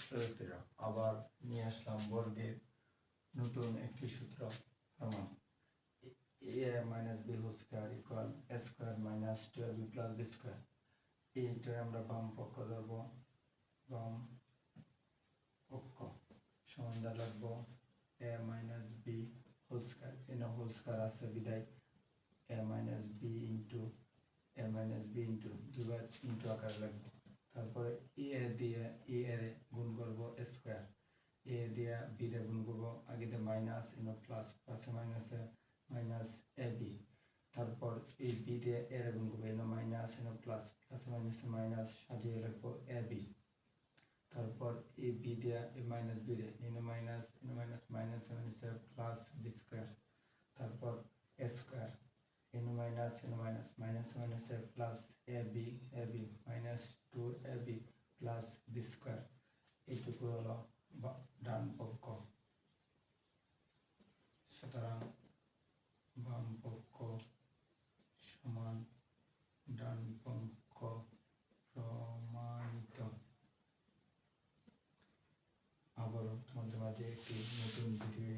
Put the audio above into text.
শিক্ষার্থীরা আবার নিয়ে আসলাম বর্গের নতুন একটি সূত্র প্রমাণ। A minus B whole square equal A square minus twelve B plus B square এইটার আমরা বাম পক্ষ ধরবো, বাম পক্ষ সমাধান লাগবো A minus B whole square এনে হোল স্কোয়ার আছে বিদায়। A minus B into A minus B into দুবার ইন্টু আকার লাগবে। তারপরে এ দিয়ে এ এর গুণ দিয়ে বি গুণ করব, আগে দিয়ে মাইনাস ইনো প্লাস প্লাসে মাইনাসে মাইনাস এ বি তারপর এই বি দিয়ে এ রে গুণ করব, এনো মাইনাস এনো প্লাস প্লাসে মাইনাসে মাইনাস সাজিয়ে রাখব এ বি তারপর এই বি দিয়ে এই মাইনাস বি রে এনো মাইনাস এনো মাইনাস মাইনাস মাইনাসে প্লাস বি স্কোয়ার তারপর এ স্কোয়ার এনো মাইনাস এনো মাইনাস মাইনাস মাইনাসে plus A B A B minus two A B plus B square এইটুকু হলো বা- ডান পক্ষ সুতরাং বাম পক্ষ সমান ডান পক্ষ প্রমাণিত। আবারও তোমাদের মাঝে একটি নতুন ভিডিও